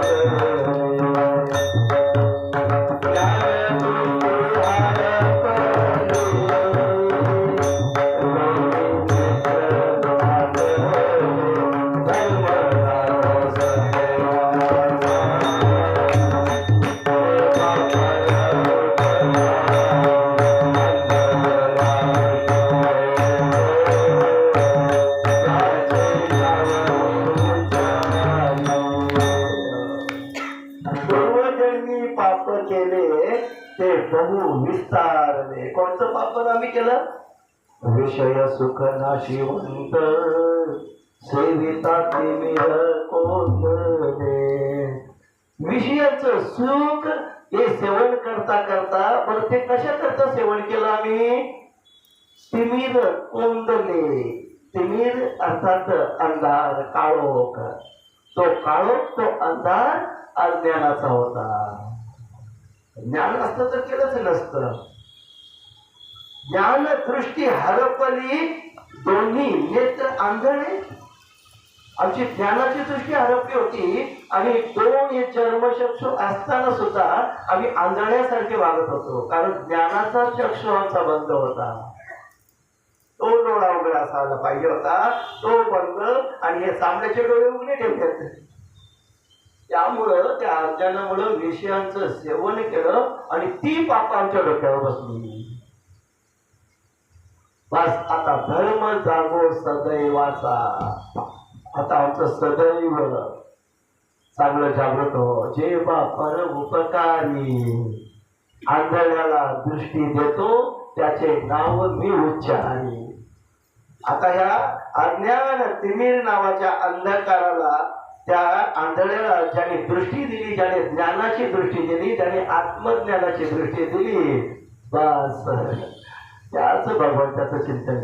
Música पाप केले ते बहु विस्तारले. कोणतं पाप आम्ही केलं? विषय सुख नाशिवंत सेविता तिमिर कोंदले विषयाच सुख हे सेवन करता करता बरं ते कशा करता सेवन केलं आम्ही? तिमीर कोंदले तिमीर अर्थात अंधार काळोख. तो काळोख तो अंधार अज्ञानाचा होता. ज्ञान असतं तर केलंच नसतं. ज्ञान दृष्टी हरपली दोन्ही नेत्र आंधळे आमची ज्ञानाची दृष्टी हरपली होती. आणि दोन हे चर्मचक्षु असताना सुद्धा आम्ही आंधळ्यासारखे वागत होतो. कारण ज्ञानाचा चक्षु आमचा बंद होता. तो डोळा उघडा असायला पाहिजे होता. तो बंद आणि हे सामन्याचे डोळे उघडे ठेवतात त्यामुळं त्या अज्ञानामुळं विषयांचं सेवन केलं आणि ती पाप आमच्या डोक्यावर बसली. बस आता धर्म जागो सदैवाचा. आता आमचं सदैव. चांगलं जागृत हो. जे बा पर उपकारी आंधळ्याला दृष्टी देतो त्याचे नाव मी उच्चारी आता या अज्ञान तिमीर नावाच्या अंधकाराला त्या आंधळ्याला ज्याने दृष्टी दिली ज्याने ज्ञानाची दृष्टी दिली ज्याने आत्मज्ञानाची दृष्टी दिली. बस त्याच भगवंताचं चिंतन